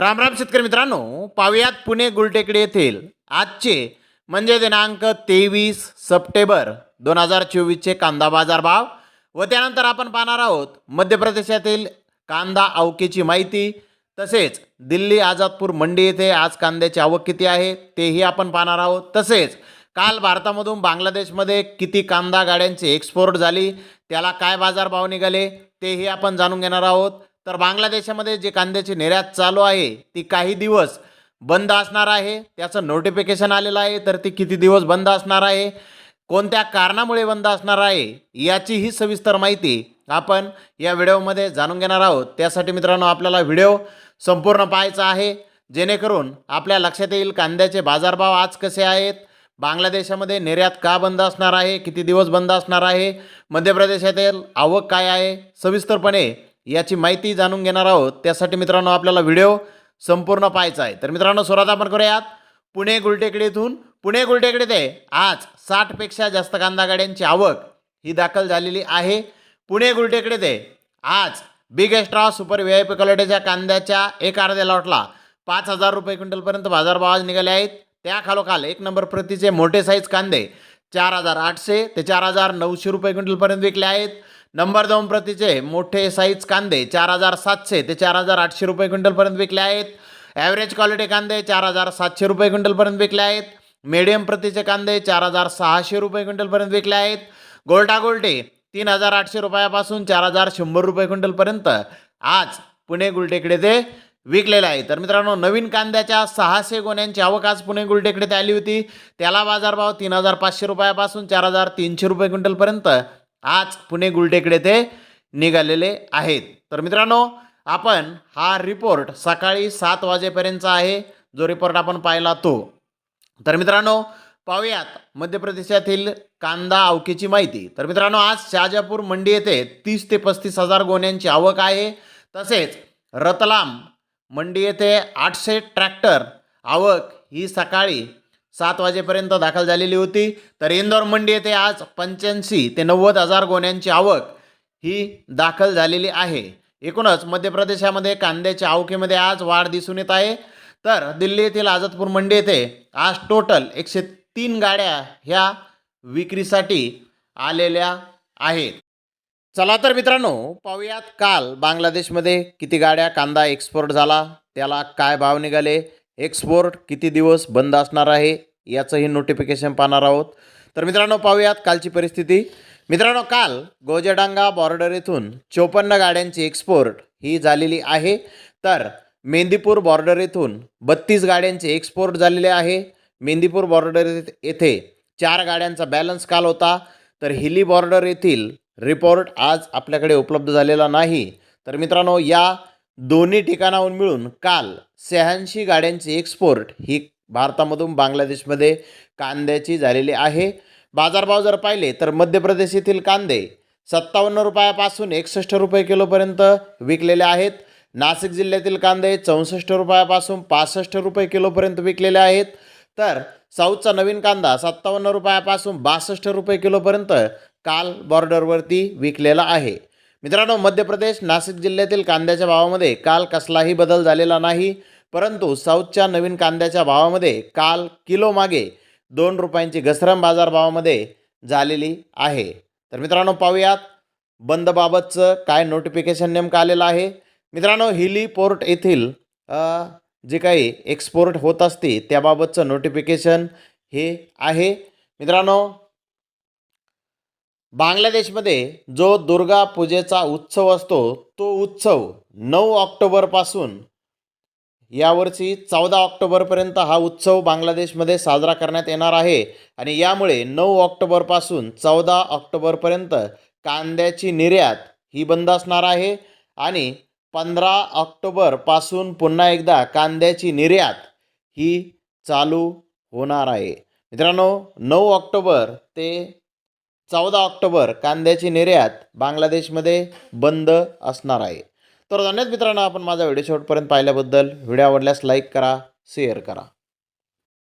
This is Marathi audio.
राम राम शेतकरी मित्रांनो पाहुयात पुणे गुलटेकडे येथील आजचे म्हणजे दिनांक तेवीस सप्टेंबर दोन हजार चोवीसचे कांदा बाजार भाव व त्यानंतर आपण पाहणार आहोत मध्य प्रदेशातील कांदा आवकेची माहिती तसेच दिल्ली आझादपूर मंडी येथे आज कांद्याची आवक किती आहे तेही आपण पाहणार आहोत. तसेच काल भारतामधून बांगलादेशमध्ये किती कांदा गाड्यांची एक्सपोर्ट झाली त्याला काय बाजारभाव निघाले तेही आपण जाणून घेणार आहोत. तर बांगलादेशामध्ये जे कांद्याची निर्यात चालू आहे ती काही दिवस बंद असणार आहे. त्याचं नोटिफिकेशन आलेलं आहे तर ती किती दिवस बंद असणार आहे? कोणत्या कारणामुळे बंद असणार आहे? याचीही सविस्तर माहिती आपण या व्हिडिओमध्ये जाणून घेणार आहोत. त्यासाठी मित्रांनो आपल्याला व्हिडिओ संपूर्ण पाहायचा आहे. जेणेकरून आपल्या लक्षात येईल कांद्याचे बाजारभाव आज कसे आहेत? बांगलादेशामध्ये निर्यात का बंद असणार आहे? किती दिवस बंद असणार आहे? मध्य प्रदेशातील आवक काय आहे? सविस्तरपणे याची माहिती जाणून घेणार आहोत. त्यासाठी मित्रांनो आपल्याला व्हिडिओ संपूर्ण पाहायचा आहे. तर मित्रांनो सुरुवात आपण करूयात. पुणे गुलटेकडीतून पुणे गुलटेकडे ते आज साठपेक्षा जास्त कांदा गाड्यांची आवक ही दाखल झालेली आहे. पुणे गुलटेकडे ते आज big extra super V I P क्वालिटीच्या कांद्याच्या एक अर्ध्या लॉटला पाच हजार रुपये क्विंटलपर्यंत बाजारभाव आज निघाले आहेत. त्या खालोखाल एक नंबर प्रतीचे मोठे साईज कांदे चार हजार आठशे ते चार हजार नऊशे रुपये क्विंटलपर्यंत विकले आहेत. नंबर दोन प्रतीचे मोठे साईज कांदे चार हजार सातशे ते चार हजार आठशे रुपये क्विंटलपर्यंत विकले आहेत. ॲव्हरेज क्वालिटी कांदे चार हजार सातशे रुपये क्विंटलपर्यंत विकले आहेत. मीडियम प्रतीचे कांदे चार हजार सहाशे रुपये क्विंटलपर्यंत विकले आहेत. गोल्टा गोल्टे तीन हजार आठशे रुपयापासून चार हजार शंभर रुपये क्विंटलपर्यंत आज पुणे गुलटेकडे ते विकलेलं आहे तर मित्रांनो नवीन कांद्याच्या सहाशे गोण्यांची आवक आज पुणे गुलटेकडे आली होती. त्याला बाजारभाव तीन हजार पाचशे रुपयापासून चार हजार तीनशे रुपये क्विंटलपर्यंत आज पुणे गुलटेकडे ते निघालेले आहेत. तर मित्रांनो आपण हा रिपोर्ट सकाळी सात वाजेपर्यंतचा आहे. जो रिपोर्ट आपण पाहिला तो. तर मित्रांनो पाहूयात मध्य प्रदेशातील कांदा आवकीची माहिती. तर मित्रांनो आज शहाजापूर मंडी येथे तीस ते पस्तीस हजार गोण्यांची आवक आहे. तसेच रतलाम मंडी येथे आठशे ट्रॅक्टर आवक ही सकाळी सात वाजेपर्यंत दाखल झालेली होती. तर इंदोर मंडी येथे आज पंच्याऐंशी ते नव्वद हजार गोण्यांची आवक ही दाखल झालेली आहे. एकूणच मध्य प्रदेशामध्ये कांद्याच्या आवकेमध्ये आज वाढ दिसून येत आहे. तर दिल्ली येथील आझादपूर मंडी येथे आज टोटल एकशे तीन गाड्या ह्या विक्रीसाठी आलेल्या आहेत. चला तर मित्रांनो पाहूयात काल बांगलादेशमध्ये किती गाड्या कांदा एक्सपोर्ट झाला त्याला काय भाव निघाले एक्सपोर्ट किती दिवस बंद असणार आहे याचंही नोटिफिकेशन पाहणार आहोत. तर मित्रांनो पाहूयात कालची परिस्थिती. मित्रांनो काल गोजडांगा बॉर्डर येथून चोपन्न गाड्यांची एक्सपोर्ट ही झालेली आहे. तर मेंदीपूर बॉर्डर येथून बत्तीस गाड्यांचे एक्सपोर्ट झालेले आहे. मेंदीपूर बॉर्डर येथे चार गाड्यांचा बॅलन्स काल होता. तर हिली बॉर्डर येथील रिपोर्ट आज आपल्याकडे उपलब्ध झालेला नाही. तर मित्रांनो या दोन्ही ठिकाणाहून मिळून काल शहाऐंशी गाड्यांची एक्सपोर्ट ही भारतामधून बांगलादेशमध्ये कांद्याची झालेली आहे. बाजारभाव जर पाहिले तर मध्य प्रदेश येथील कांदे सत्तावन्न रुपयापासून एकसष्ट रुपये किलोपर्यंत विकलेले आहेत. नाशिक जिल्ह्यातील कांदे चौसष्ट रुपयापासून पासष्ट रुपये किलोपर्यंत विकलेले आहेत. तर साऊथचा नवीन कांदा सत्तावन्न रुपयापासून बासष्ट रुपये किलोपर्यंत काल बॉर्डरवरती विकलेला आहे. मित्रांनो मध्य प्रदेश नाशिक जिल्ह्यातील कांद्याच्या भावामध्ये काल कसलाही बदल झालेला नाही परंतु साऊथच्या नवीन कांद्याच्या भावामध्ये काल किलो मागे दोन रुपयांची घसरम बाजारभावामध्ये झालेली आहे. तर मित्रांनो पाहूयात बंदबाबतचं काय नोटिफिकेशन नेमकं आलेलं आहे. मित्रांनो हिली पोर्ट येथील जे काही एक्सपोर्ट होत असते त्याबाबतचं नोटिफिकेशन हे आहे. मित्रांनो बांगलादेशमध्ये जो दुर्गा पूजेचा उत्सव असतो तो उत्सव नऊ ऑक्टोबरपासून यावर्षी चौदा ऑक्टोबरपर्यंत हा उत्सव बांगलादेशमध्ये साजरा करण्यात येणार आहे. आणि यामुळे नऊ ऑक्टोबरपासून चौदा ऑक्टोबरपर्यंत कांद्याची निर्यात ही बंद असणार आहे. आणि पंधरा ऑक्टोबरपासून पुन्हा एकदा कांद्याची निर्यात ही चालू होणार आहे. मित्रांनो नऊ ऑक्टोबर ते चौदा ऑक्टोबर कांद्याची निर्यात बांगलादेशमध्ये बंद असणार आहे. तर धन्यवाद मित्रांनो आपण माझा व्हिडिओ शेवटपर्यंत पाहिल्याबद्दल. व्हिडिओ आवडल्यास लाईक करा शेअर करा.